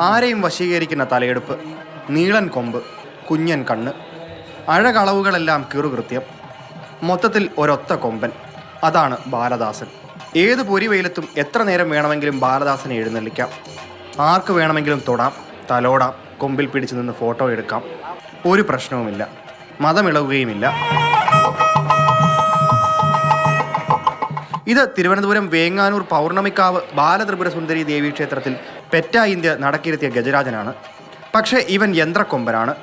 ആരെയും വശീകരിക്കുന്ന തലയെടുപ്പ് നീളൻ കൊമ്പ് കുഞ്ഞൻ കണ്ണ് അഴകളവുകളെല്ലാം കീറുകൃത്യം. മൊത്തത്തിൽ ഒരൊത്ത കൊമ്പൻ. അതാണ് ബാലദാസൻ. ഏത് പൊരിവെയിലത്തും എത്ര നേരം വേണമെങ്കിലും ബാലദാസനെ എഴുന്നള്ളിക്കാം. ആർക്ക് വേണമെങ്കിലും തൊടാം തലോടാം കൊമ്പിൽ പിടിച്ചു നിന്ന് ഫോട്ടോ എടുക്കാം. ഒരു പ്രശ്നവുമില്ല. മതമിളകുകയുമില്ല ഇത് തിരുവനന്തപുരം വേങ്ങാനൂർ പൗർണമിക്കാവ് ബാലത്രിപുര സുന്ദരി ദേവി ക്ഷേത്രത്തിൽ പെറ്റ ഇന്ത്യ നടക്കിരുത്തിയ ഗജരാജനാണ്. പക്ഷേ ഇവൻ യന്ത്രക്കൊമ്പനാണ്.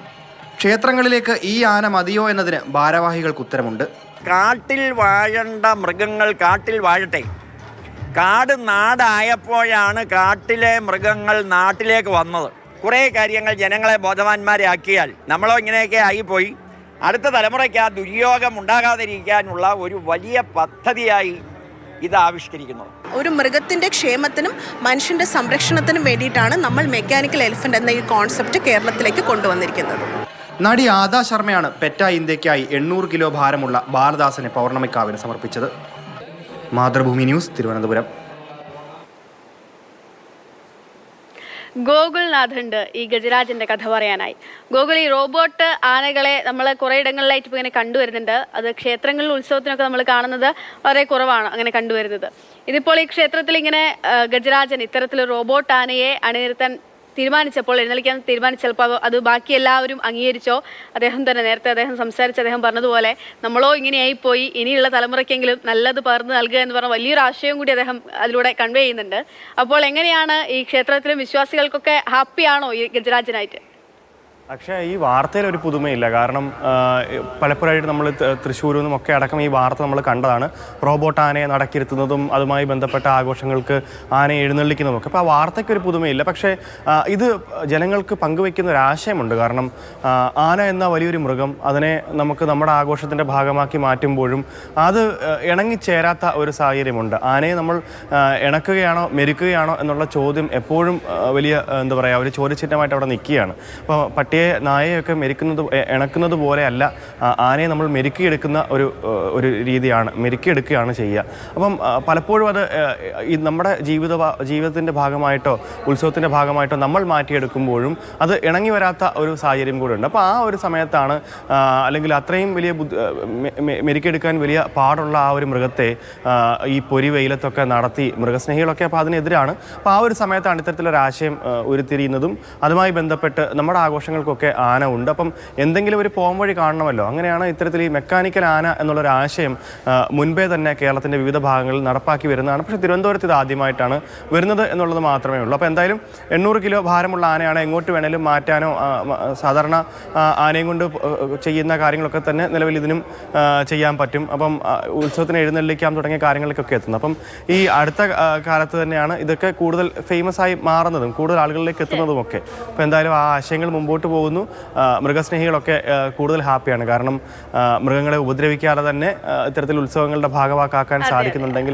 ക്ഷേത്രങ്ങളിലേക്ക് ഈ ആന മതിയോ എന്നതിന് ഭാരവാഹികൾക്ക് ഉത്തരമുണ്ട്. കാട്ടിൽ വാഴണ്ട മൃഗങ്ങൾ കാട്ടിൽ വാഴട്ടെ. കാട് നാടായപ്പോഴാണ് കാട്ടിലെ മൃഗങ്ങൾ നാട്ടിലേക്ക് വന്നത്. കുറേ കാര്യങ്ങൾ ജനങ്ങളെ ബോധവാന്മാരെ ആക്കിയാൽ നമ്മളോ ഇങ്ങനെയൊക്കെ ആയിപ്പോയി. അടുത്ത തലമുറയ്ക്ക് ആ ദുര്യോഗം ഉണ്ടാകാതിരിക്കാനുള്ള ഒരു വലിയ പദ്ധതിയായി ഇത് ആവിഷ്കരിക്കുന്നത് ഒരു മൃഗത്തിന്റെ ക്ഷേമത്തിനും മനുഷ്യന്റെ സംരക്ഷണത്തിനും വേണ്ടിയിട്ടാണ് നമ്മൾ മെക്കാനിക്കൽ എലിഫന്റ് എന്ന ഈ കോൺസെപ്റ്റ് കേരളത്തിലേക്ക് കൊണ്ടുവന്നിരിക്കുന്നത്. നടി ആദാ ശർമ്മയാണ് പെറ്റ ഇന്ത്യക്കായി എണ്ണൂറ് കിലോ ഭാരമുള്ള ബാലദാസനെ പൗർണമിക്കാവിന് സമർപ്പിച്ചത്. മാതൃഭൂമി ന്യൂസ് തിരുവനന്തപുരം. ഗോകുൽനാഥുണ്ട് ഈ ഗജരാജന്റെ കഥ പറയാനായി. ഗോകുൽ ഈ റോബോട്ട് ആനകളെ നമ്മൾ കുറേ ഇടങ്ങളിലായിട്ട് ഇങ്ങനെ കണ്ടുവരുന്നുണ്ട്. അത് ക്ഷേത്രങ്ങളിൽ ഉത്സവത്തിനൊക്കെ നമ്മൾ കാണുന്നത് വളരെ കുറവാണ് അങ്ങനെ കണ്ടുവരുന്നത്. ഇതിപ്പോൾ ഈ ക്ഷേത്രത്തിൽ ഇങ്ങനെ ഗജരാജൻ ഇത്തരത്തിൽ റോബോട്ട് ആനയെ അണിനിരത്താൻ തീരുമാനിച്ചപ്പോൾ എഴുന്നള്ളിക്കാൻ തീരുമാനിച്ചപ്പോൾ അത് ബാക്കി എല്ലാവരും അംഗീകരിച്ചോ? അദ്ദേഹം തന്നെ നേരത്തെ അദ്ദേഹം സംസാരിച്ച് അദ്ദേഹം പറഞ്ഞതുപോലെ നമ്മളോ ഇങ്ങനെയായി പോയി ഇനിയുള്ള തലമുറയ്ക്കെങ്കിലും നല്ലത് പകർന്നു നൽകുക എന്ന് പറഞ്ഞ വലിയൊരു ആശയം കൂടി അദ്ദേഹം അതിലൂടെ കൺവേ ചെയ്യുന്നുണ്ട്. അപ്പോൾ എങ്ങനെയാണ് ഈ ക്ഷേത്രത്തിലും വിശ്വാസികൾക്കൊക്കെ ഹാപ്പിയാണോ ഈ ഗജരാജനായിട്ട്? പക്ഷേ ഈ വാർത്തയിൽ ഒരു പുതുമയില്ല. കാരണം പലപ്പോഴായിട്ട് നമ്മൾ തൃശ്ശൂരിൽ നിന്നും ഒക്കെ അടക്കം ഈ വാർത്ത നമ്മൾ കണ്ടതാണ്. റോബോട്ട് ആനയെ നടക്കിരുത്തുന്നതും അതുമായി ബന്ധപ്പെട്ട ആഘോഷങ്ങൾക്ക് ആനയെ എഴുന്നള്ളിക്കുന്നതും ഒക്കെ. അപ്പോൾ ആ വാർത്തയ്ക്ക് ഒരു പുതുമയില്ല. പക്ഷേ ഇത് ജനങ്ങൾക്ക് പങ്കുവയ്ക്കുന്ന ഒരു ആശയമുണ്ട്. കാരണം ആന എന്ന വലിയൊരു മൃഗം അതിനെ നമുക്ക് നമ്മുടെ ആഘോഷത്തിന്റെ ഭാഗമാക്കി മാറ്റുമ്പോഴും അത് ഇണങ്ങിച്ചേരാത്ത ഒരു സാഹചര്യമുണ്ട്. ആനയെ നമ്മൾ ഇണക്കുകയാണോ മെരുക്കുകയാണോ എന്നുള്ള ചോദ്യം എപ്പോഴും വലിയ എന്താ പറയുക ഒരു ചോദ്യചിഹ്നമായിട്ട് അവിടെ നിൽക്കുകയാണ്. അപ്പോൾ പട്ടിയെ നായയൊക്കെ മെരുക്കുന്നത് ഇണക്കുന്നത് പോലെയല്ല ആനയെ നമ്മൾ മെരുക്കിയെടുക്കുന്ന ഒരു ഒരു രീതിയാണ് മെരുക്കിയെടുക്കുകയാണ് ചെയ്യുക. അപ്പം പലപ്പോഴും അത് ഈ നമ്മുടെ ജീവിത ജീവിതത്തിന്റെ ഭാഗമായിട്ടോ ഉത്സവത്തിന്റെ ഭാഗമായിട്ടോ നമ്മൾ മാറ്റിയെടുക്കുമ്പോഴും അത് ഇണങ്ങി വരാത്ത ഒരു സാഹചര്യം കൂടെ ഉണ്ട്. അപ്പോൾ ആ ഒരു സമയത്താണ് അല്ലെങ്കിൽ അത്രയും വലിയ മെരുക്കിയെടുക്കാൻ വലിയ പാടുള്ള ആ ഒരു മൃഗത്തെ ഈ പൊരി വെയിലത്തൊക്കെ നടത്തി മൃഗസ്നേഹികളൊക്കെ അപ്പോൾ അതിനെതിരാണ്. അപ്പോൾ ആ ഒരു സമയത്താണ് ഇത്തരത്തിലൊരു ആശയം ഉരുത്തിരിയുന്നതും അതുമായി ബന്ധപ്പെട്ട് നമ്മുടെ ആഘോഷങ്ങൾക്കൊക്കെ ആന ഉണ്ട്. അപ്പം എന്തെങ്കിലും ഒരു പോം വഴി കാണണമല്ലോ? അങ്ങനെയാണ് ഇത്തരത്തിൽ ഈ മെക്കാനിക്കൽ ആന എന്നുള്ളൊരു ആശയം മുൻപേ തന്നെ കേരളത്തിന്റെ വിവിധ ഭാഗങ്ങളിൽ നടപ്പാക്കി വരുന്നതാണ്. പക്ഷേ തിരുവനന്തപുരത്ത് ഇത് ആദ്യമായിട്ടാണ് വരുന്നത് എന്നുള്ളത് മാത്രമേ ഉള്ളൂ. അപ്പോൾ എന്തായാലും എണ്ണൂറ് കിലോ ഭാരമുള്ള ആനയാണ് എങ്ങോട്ട് വേണേലും മാറ്റാനോ സാധാരണ ആനയും കൊണ്ട് ചെയ്യുന്ന കാര്യങ്ങളൊക്കെ തന്നെ നിലവിൽ ഇതിനും ചെയ്യാൻ പറ്റും. അപ്പം ഉത്സവത്തിന് എഴുന്നള്ളിക്കാം തുടങ്ങിയ കാര്യങ്ങളിലേക്കൊക്കെ എത്തുന്നത് അപ്പം ഈ അടുത്ത കാലത്ത് തന്നെയാണ് ഇതൊക്കെ കൂടുതൽ ഫേമസ് ആയി മാറുന്നതും കൂടുതൽ ആളുകളിലേക്ക് എത്തുന്നതും ഒക്കെ അപ്പോൾ എന്തായാലും ആ ആശയങ്ങൾ മുമ്പോട്ട് പോകുന്നു. മൃഗസ്നേഹികളൊക്കെ കൂടുതൽ ഹാപ്പിയാണ്. കാരണം മൃഗങ്ങളെ ഉപദ്രവിക്കാതെ തന്നെ ഇത്തരത്തിൽ ഉത്സവങ്ങളുടെ ഭാഗമാക്കാൻ സാധിക്കുന്നുണ്ടെങ്കിൽ